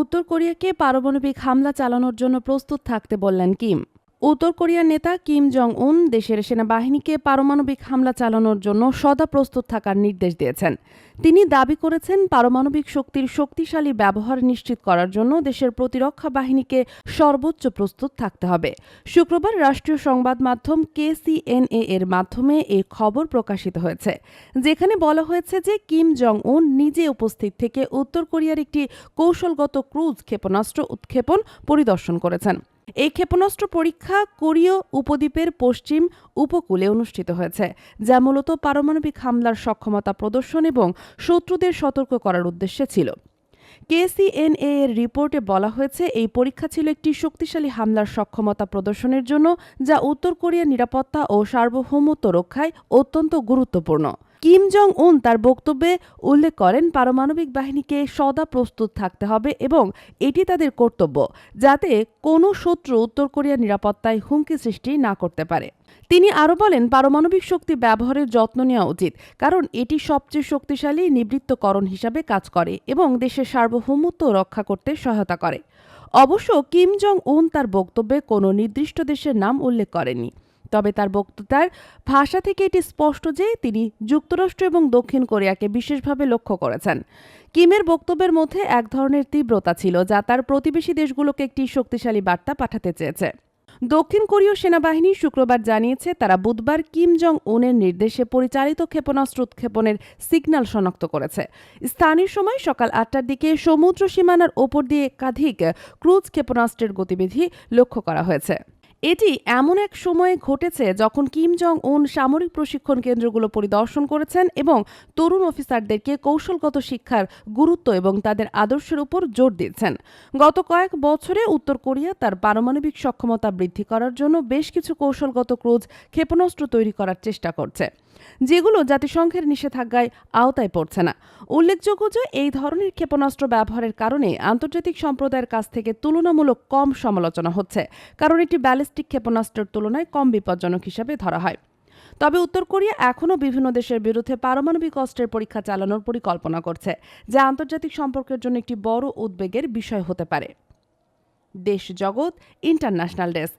উত্তর কোরিয়াকে পারমাণবিক হামলা চালানোর জন্য প্রস্তুত থাকতে বললেন কিম। উত্তর কোরিয়ার নেতা কিম জং উন দেশের সেনাবাহিনীকে পারমাণবিক হামলা চালানোর জন্য সদা প্রস্তুত থাকার নির্দেশ দিয়েছেন। তিনি দাবি করেছেন, পারমাণবিক শক্তির শক্তিশালী ব্যবহার নিশ্চিত করার জন্য দেশের প্রতিরক্ষা বাহিনীকে সর্বোচ্চ প্রস্তুত থাকতে হবে। শুক্রবার রাষ্ট্রীয় সংবাদ মাধ্যম কেসিএনএ এর মাধ্যমে এ খবর প্রকাশিত হয়েছে, যেখানে বলা হয়েছে যে কিম জং উন নিজে উপস্থিত থেকে উত্তর কোরিয়ার একটি কৌশলগত ক্রুজ ক্ষেপণাস্ত্র উৎক্ষেপণ পরিদর্শন করেছেন। এই ক্ষেপণাস্ত্র পরীক্ষা কোরীয় উপদ্বীপের পশ্চিম উপকূলে অনুষ্ঠিত হয়েছে, যা মূলত পারমাণবিক হামলার সক্ষমতা প্রদর্শন এবং শত্রুদের সতর্ক করার উদ্দেশ্যে ছিল। কেসিএনএ এর রিপোর্টে বলা হয়েছে, এই পরীক্ষা ছিল একটি শক্তিশালী হামলার সক্ষমতা প্রদর্শনের জন্য, যা উত্তর কোরিয়ার নিরাপত্তা ও সার্বভৌমত্ব রক্ষায় অত্যন্ত গুরুত্বপূর্ণ। কিম জং উন তার বক্তব্যে উল্লেখ করেন, পারমাণবিক বাহিনীকে সদা প্রস্তুত থাকতে হবে এবং এটি তাদের কর্তব্য যাতে কোনো শত্রু উত্তর কোরিয়ার নিরাপত্তায় হুমকি সৃষ্টি না করতে পারে। তিনি আরও বলেন, পারমাণবিক শক্তি ব্যবহারের যত্ন নেওয়া উচিত, কারণ এটি সবচেয়ে শক্তিশালী নিবৃত্তকরণ হিসাবে কাজ করে এবং দেশের সার্বভৌমত্ব রক্ষা করতে সহায়তা করে। অবশ্য কিম জং উন তার বক্তব্যে কোনো নির্দিষ্ট দেশের নাম উল্লেখ করেননি। তবে তার বক্তৃতার ভাষা থেকে এটি স্পষ্ট যে তিনি যুক্তরাষ্ট্র এবং দক্ষিণ কোরিয়াকে বিশেষভাবে লক্ষ্য করেছেন। কিমের বক্তব্যের মধ্যে এক ধরনের তীব্রতা ছিল যা তার প্রতিবেশী দেশগুলোকে একটি শক্তিশালী বার্তা পাঠাতে চেয়েছে। দক্ষিণ কোরীয় সেনাবাহিনী শুক্রবার জানিয়েছে, তারা বুধবার কিম জং উনের নির্দেশে পরিচালিত ক্ষেপণাস্ত্র উৎক্ষেপণের সিগন্যাল শনাক্ত করেছে। স্থানীয় সময় সকাল আটটার দিকে সমুদ্র সীমানার ওপর দিয়ে একাধিক ক্রুজ ক্ষেপণাস্ত্রের গতিবিধি লক্ষ্য করা হয়েছে। এটি এমন এক সময়ে ঘটেছে যখন কিম জং উন সামরিক প্রশিক্ষণ কেন্দ্রগুলো পরিদর্শন করেছেন এবং তরুণ অফিসারদেরকে কৌশলগত শিক্ষার গুরুত্ব এবং তাদের আদর্শের উপর জোর দিয়েছেন। গত কয়েক বছরে উত্তর কোরিয়া তার পারমাণবিক সক্ষমতা বৃদ্ধি করার জন্য বেশ কিছু কৌশলগত ক্রুজ ক্ষেপণাস্ত্র তৈরি করার চেষ্টা করছে, যেগুলো জাতিসংঘের নিষেধাজ্ঞায় আওতায় পড়ছে না। উল্লেখযোগ্য যে এই ধরনের ক্ষেপণাস্ত্র ব্যবহারের কারণে আন্তর্জাতিক সম্প্রদায়ের কাছ থেকে তুলনামূলক কম সমালোচনা হচ্ছে, কারণ এটি ব্যালিস্টিক ক্ষেপণাস্ত্রের তুলনায় কম বিপজ্জনক হিসেবে ধরা হয়। তবে উত্তর কোরিয়া এখনও বিভিন্ন দেশের বিরুদ্ধে পারমাণবিক অস্ত্রের পরীক্ষা চালানোর পরিকল্পনা করছে, যা আন্তর্জাতিক সম্পর্কের জন্য একটি বড় উদ্বেগের বিষয় হতে পারে। দেশ জগৎ ইন্টারন্যাশনাল ডেস্ক